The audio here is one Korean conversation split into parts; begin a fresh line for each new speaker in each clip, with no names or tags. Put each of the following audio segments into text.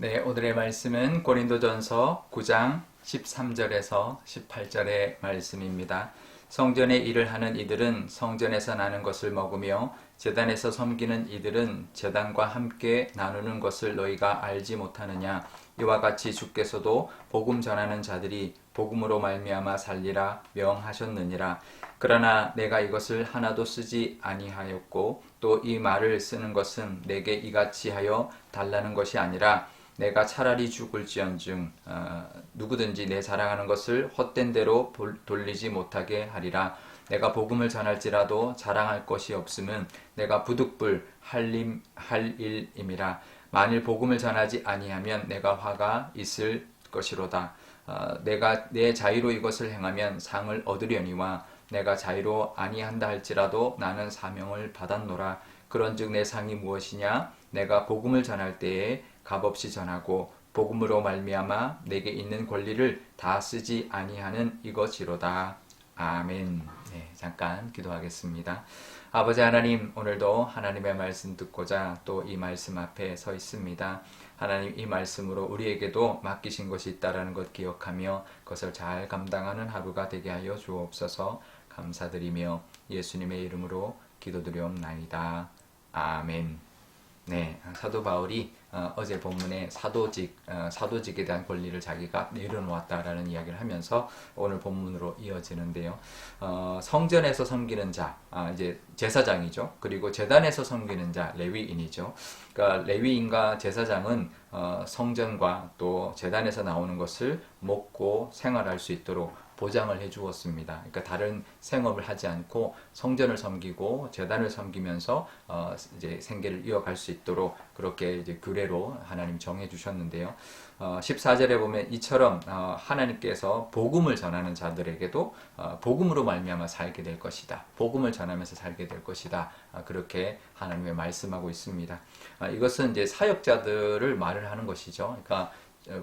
네, 오늘의 말씀은 고린도전서 9장 13절에서 18절의 말씀입니다. 성전의 일을 하는 이들은 성전에서 나는 것을 먹으며 재단에서 섬기는 이들은 재단과 함께 나누는 것을 너희가 알지 못하느냐 이와 같이 주께서도 복음 전하는 자들이 복음으로 말미암아 살리라 명하셨느니라 그러나 내가 이것을 하나도 쓰지 아니하였고 또 이 말을 쓰는 것은 내게 이같이 하여 달라는 것이 아니라 내가 차라리 죽을지언정 어, 누구든지 내 자랑하는 것을 헛된 대로 볼- 돌리지 못하게 하리라. 내가 복음을 전할지라도 자랑할 것이 없음은 내가 부득불 할림 할 일임이라. 만일 복음을 전하지 아니하면 내가 화가 있을 것이로다. 어, 내가 내 자유로 이것을 행하면 상을 얻으려니와 내가 자유로 아니한다 할지라도 나는 사명을 받았노라. 그런즉 내 상이 무엇이냐? 내가 복음을 전할 때에 값없이 전하고 복음으로 말미암아 내게 있는 권리를 다 쓰지 아니하는 이것이로다. 아멘. 네, 잠깐 기도하겠습니다. 아버지 하나님 오늘도 하나님의 말씀 듣고자 또 이 말씀 앞에 서 있습니다. 하나님 이 말씀으로 우리에게도 맡기신 것이 있다라는 것 기억하며 그것을 잘 감당하는 하루가 되게 하여 주옵소서 감사드리며 예수님의 이름으로 기도드리옵나이다. 아멘. 네, 사도 바울이 어, 제 본문에 사도직, 어, 사도직에 대한 권리를 자기가 내려놓았다라는 이야기를 하면서 오늘 본문으로 이어지는데요. 어, 성전에서 섬기는 자, 아, 이제 제사장이죠. 그리고 재단에서 섬기는 자, 레위인이죠. 그러니까 레위인과 제사장은 어, 성전과 또 재단에서 나오는 것을 먹고 생활할 수 있도록 보장을 해 주었습니다. 그러니까 다른 생업을 하지 않고 성전을 섬기고 재단을 섬기면서 어, 이제 생계를 이어갈 수 있도록 그렇게 이제 규례로 하나님 정해 주셨는데요. 어, 14절에 보면 이처럼 어, 하나님께서 복음을 전하는 자들에게도 어, 복음으로 말미암아 살게 될 것이다. 복음을 전하면서 살게 될 것이다. 아, 그렇게 하나님의 말씀하고 있습니다. 아, 이것은 이제 사역자들을 말을 하는 것이죠. 그러니까 어,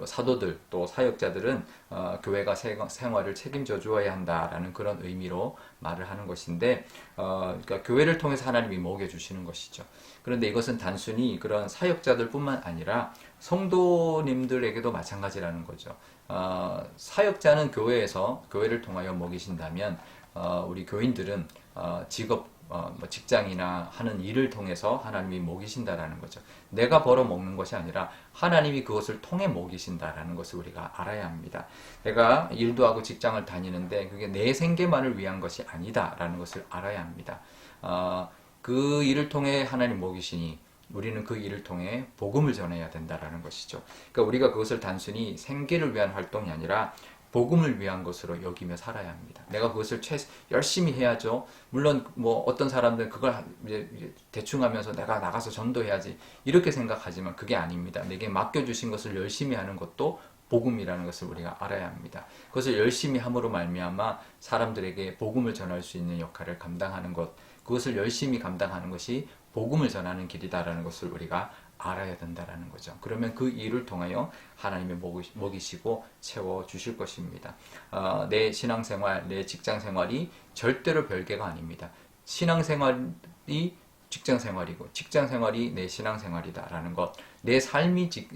사도들 또 사역자들은 어, 교회가 세- 생활을 책임져 주어야 한다라는 그런 의미로 말을 하는 것인데 어, 그러니까 교회를 통해서 하나님이 먹여 주시는 것이죠. 그런데 이것은 단순히 그런 사역자들뿐만 아니라 성도님들에게도 마찬가지라는 거죠. 어, 사역자는 교회에서 교회를 통하여 먹이신다면 어, 우리 교인들은 어, 직업 어, 뭐 직장이나 하는 일을 통해서 하나님이 먹이신다라는 거죠. 내가 벌어 먹는 것이 아니라 하나님이 그것을 통해 먹이신다라는 것을 우리가 알아야 합니다. 내가 일도 하고 직장을 다니는데 그게 내 생계만을 위한 것이 아니다라는 것을 알아야 합니다. 어, 그 일을 통해 하나님 먹이시니 우리는 그 일을 통해 복음을 전해야 된다라는 것이죠. 그러니까 우리가 그것을 단순히 생계를 위한 활동이 아니라 복음을 위한 것으로 여기며 살아야 합니다. 내가 그것을 최 열심히 해야죠. 물론 뭐 어떤 사람들은 그걸 하- 이제 대충 하면서 내가 나가서 전도해야지 이렇게 생각하지만 그게 아닙니다. 내게 맡겨 주신 것을 열심히 하는 것도 복음이라는 것을 우리가 알아야 합니다. 그것을 열심히 함으로 말미암아 사람들에게 복음을 전할 수 있는 역할을 감당하는 것, 그것을 열심히 감당하는 것이 복음을 전하는 길이다라는 것을 우리가 알아야 된다라는 거죠. 그러면 그 일을 통하여 하나님이 먹이- 먹이시고 채워 주실 것입니다. 어, 내 신앙생활, 내 직장생활이 절대로 별개가 아닙니다. 신앙생활이 직장생활이고 직장생활이 내 신앙생활이다라는 것, 내 삶이 직-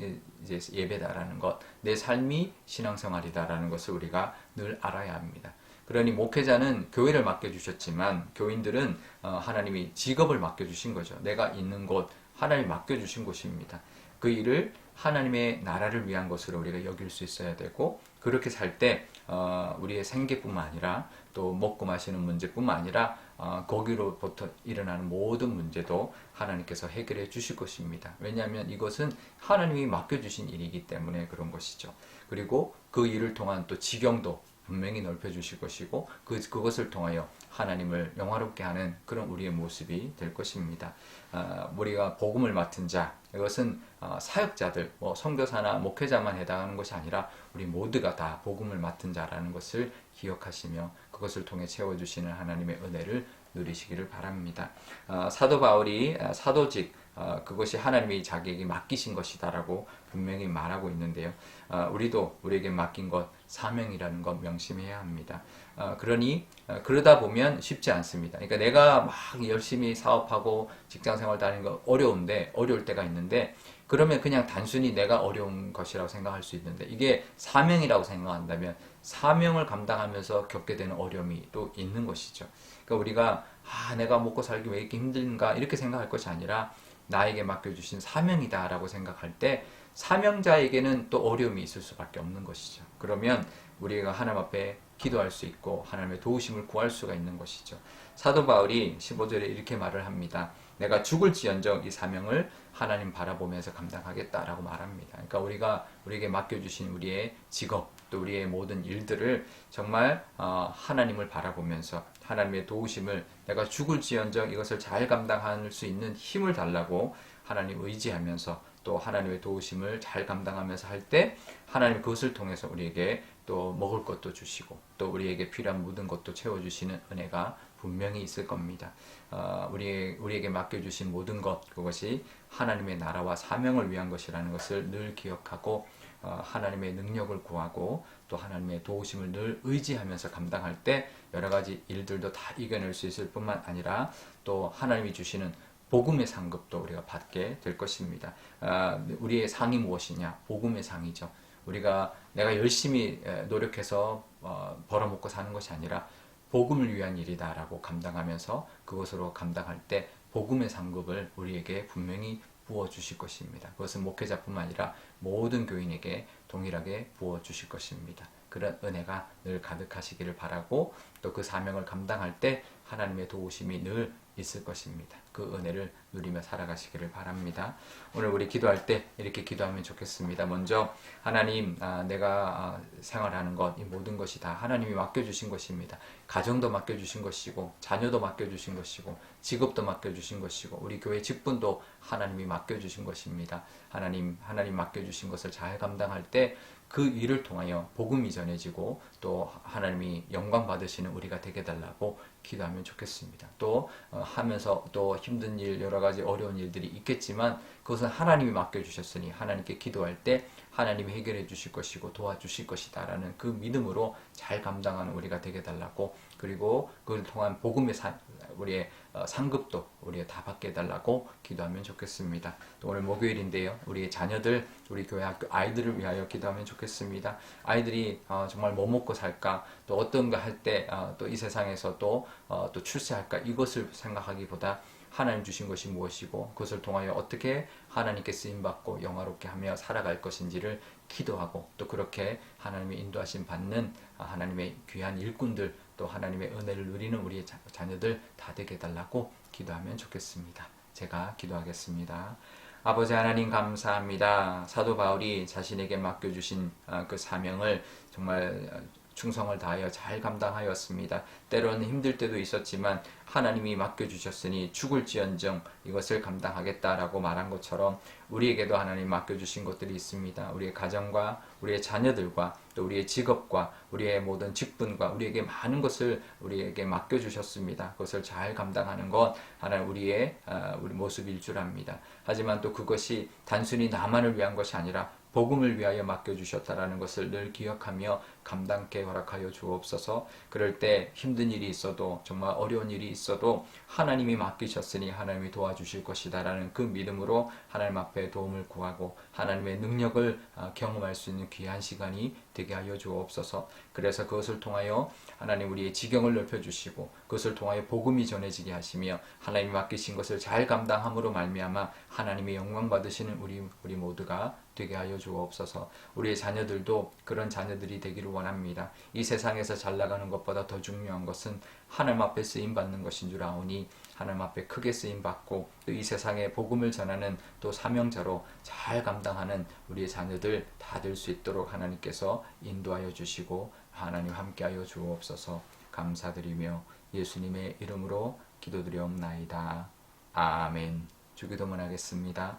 예배다라는 것, 내 삶이 신앙생활이다라는 것을 우리가 늘 알아야 합니다. 그러니 목회자는 교회를 맡겨주셨지만 교인들은 어, 하나님이 직업을 맡겨주신 거죠. 내가 있는 곳, 하나님이 맡겨주신 곳입니다. 그 일을 하나님의 나라를 위한 것으로 우리가 여길 수 있어야 되고 그렇게 살때 어, 우리의 생계뿐만 아니라 또 먹고 마시는 문제뿐만 아니라 어, 거기로부터 일어나는 모든 문제도 하나님께서 해결해 주실 것입니다. 왜냐하면 이것은 하나님이 맡겨주신 일이기 때문에 그런 것이죠. 그리고 그 일을 통한 또 지경도 분명히 넓혀 주실 것이고 그 그것을 통하여 하나님을 영화롭게 하는 그런 우리의 모습이 될 것입니다. 아, 우리가 복음을 맡은 자 이것은 어, 사역자들, 뭐 선교사나 목회자만 해당하는 것이 아니라 우리 모두가 다 복음을 맡은 자라는 것을 기억하시며 그것을 통해 채워주시는 하나님의 은혜를 누리시기를 바랍니다. 아, 사도 바울이 아, 사도직 어, 그것이 하나님이 자기에게 맡기신 것이다라고 분명히 말하고 있는데요. 어, 우리도 우리에게 맡긴 것 사명이라는 것 명심해야 합니다. 어, 그러니 어, 그러다 보면 쉽지 않습니다. 그러니까 내가 막 열심히 사업하고 직장 생활 다니는 거 어려운데 어려울 때가 있는데 그러면 그냥 단순히 내가 어려운 것이라고 생각할 수 있는데 이게 사명이라고 생각한다면 사명을 감당하면서 겪게 되는 어려움이 또 있는 것이죠. 그러니까 우리가 아 내가 먹고 살기 왜 이렇게 힘든가 이렇게 생각할 것이 아니라 나에게 맡겨주신 사명이다라고 생각할 때 사명자에게는 또 어려움이 있을 수밖에 없는 것이죠. 그러면 우리가 하나님 앞에 기도할 수 있고 하나님의 도우심을 구할 수가 있는 것이죠. 사도 바울이 15절에 이렇게 말을 합니다. 내가 죽을지언정 이 사명을 하나님 바라보면서 감당하겠다라고 말합니다. 그러니까 우리가 우리에게 맡겨주신 우리의 직업 또 우리의 모든 일들을 정말 어, 하나님을 바라보면서 하나님의 도우심을 내가 죽을지언정 이것을 잘 감당할 수 있는 힘을 달라고 하나님 의지하면서 또 하나님의 도우심을 잘 감당하면서 할 때 하나님 그것을 통해서 우리에게 또 먹을 것도 주시고 또 우리에게 필요한 모든 것도 채워주시는 은혜가 분명히 있을 겁니다. 어, 우리, 우리에게 맡겨주신 모든 것, 그것이 하나님의 나라와 사명을 위한 것이라는 것을 늘 기억하고, 어, 하나님의 능력을 구하고, 또 하나님의 도우심을 늘 의지하면서 감당할 때, 여러 가지 일들도 다 이겨낼 수 있을 뿐만 아니라, 또 하나님이 주시는 복음의 상급도 우리가 받게 될 것입니다. 어, 우리의 상이 무엇이냐? 복음의 상이죠. 우리가 내가 열심히 에, 노력해서 어, 벌어먹고 사는 것이 아니라 복음을 위한 일이다라고 감당하면서 그것으로 감당할 때 복음의 상급을 우리에게 분명히 부어 주실 것입니다. 그것은 목회자뿐만 아니라 모든 교인에게 동일하게 부어 주실 것입니다. 그런 은혜가 늘 가득하시기를 바라고 또 그 사명을 감당할 때 하나님의 도우심이 늘 있을 것입니다. 그 은혜를 누리며 살아가시기를 바랍니다. 오늘 우리 기도할 때 이렇게 기도하면 좋겠습니다. 먼저 하나님 아, 내가 아, 생활하는 것 이 모든 것이 다 하나님이 맡겨주신 것입니다. 가정도 맡겨주신 것이고 자녀도 맡겨주신 것이고 직업도 맡겨주신 것이고 우리 교회 직분도 하나님이 맡겨주신 것입니다. 하나님 하나님 맡겨주신 것을 잘 감당할 때 그 일을 통하여 복음이 전해지고 또 하나님이 영광 받으시는 우리가 되게 달라고 기도하면 좋겠습니다. 또 어, 하면서 또 힘든 일 여러 가지 어려운 일들이 있겠지만 그것은 하나님이 맡겨 주셨으니 하나님께 기도할 때 하나님이 해결해 주실 것이고 도와주실 것이다라는 그 믿음으로 잘 감당하는 우리가 되게 달라고 그리고 그를 통한 복음의 사, 우리의 어, 상급도 우리가 다 받게 해달라고 기도하면 좋겠습니다. 또 오늘 목요일인데요. 우리의 자녀들, 우리 교회 학교 아이들을 위하여 기도하면 좋겠습니다. 아이들이 어, 정말 뭐 먹고 살까, 또 어떤 거 할 때 또 이 세상에서 또, 어, 또 출세할까 이것을 생각하기보다 하나님 주신 것이 무엇이고 그것을 통하여 어떻게 하나님께 쓰임 받고 영화롭게 하며 살아갈 것인지를 기도하고 또 그렇게 하나님의 인도하심 받는 하나님의 귀한 일꾼들 또 하나님의 은혜를 누리는 우리의 자, 자녀들 다 되게 해달라고 기도하면 좋겠습니다. 제가 기도하겠습니다. 아버지 하나님 감사합니다. 사도 바울이 자신에게 맡겨주신 아, 그 사명을 정말 충성을 다하여 잘 감당하였습니다. 때로는 힘들 때도 있었지만 하나님이 맡겨주셨으니 죽을지언정 이것을 감당하겠다라고 말한 것처럼 우리에게도 하나님 맡겨주신 것들이 있습니다. 우리의 가정과 우리의 자녀들과 또 우리의 직업과 우리의 모든 직분과 우리에게 많은 것을 우리에게 맡겨주셨습니다. 그것을 잘 감당하는 것 하나님 우리의 아, 우리 모습일 줄 압니다. 하지만 또 그것이 단순히 나만을 위한 것이 아니라 복음을 위하여 맡겨주셨다라는 것을 늘 기억하며 감당케 허락하여 주옵소서. 그럴 때 힘든 일이 있어도 정말 어려운 일이 있어도 하나님이 맡기셨으니 하나님이 도와주실 것이다라는 그 믿음으로 하나님 앞에 도움을 구하고 하나님의 능력을 아, 경험할 수 있는 귀한 시간이 되게 하여 주옵소서. 그래서 그것을 통하여 하나님 우리의 지경을 넓혀 주시고 그것을 통하여 복음이 전해지게 하시며 하나님이 맡기신 것을 잘 감당함으로 말미암아 하나님의 영광 받으시는 우리 우리 모두가 되게 하여 주옵소서. 우리의 자녀들도 그런 자녀들이 되기를 원합니다. 이 세상에서 잘 나가는 것보다 더 중요한 것은 하나님 앞에 쓰임 받는 것인 줄 아오니 하나님 앞에 크게 쓰임 받고 또 이 세상에 복음을 전하는 또 사명자로 잘 감당하는 우리의 자녀들 다 될 수 있도록 하나님께서 인도하여 주시고 하나님 함께하여 주옵소서. 감사드리며 예수님의 이름으로 기도드리옵나이다. 아멘. 주기도문 하겠습니다.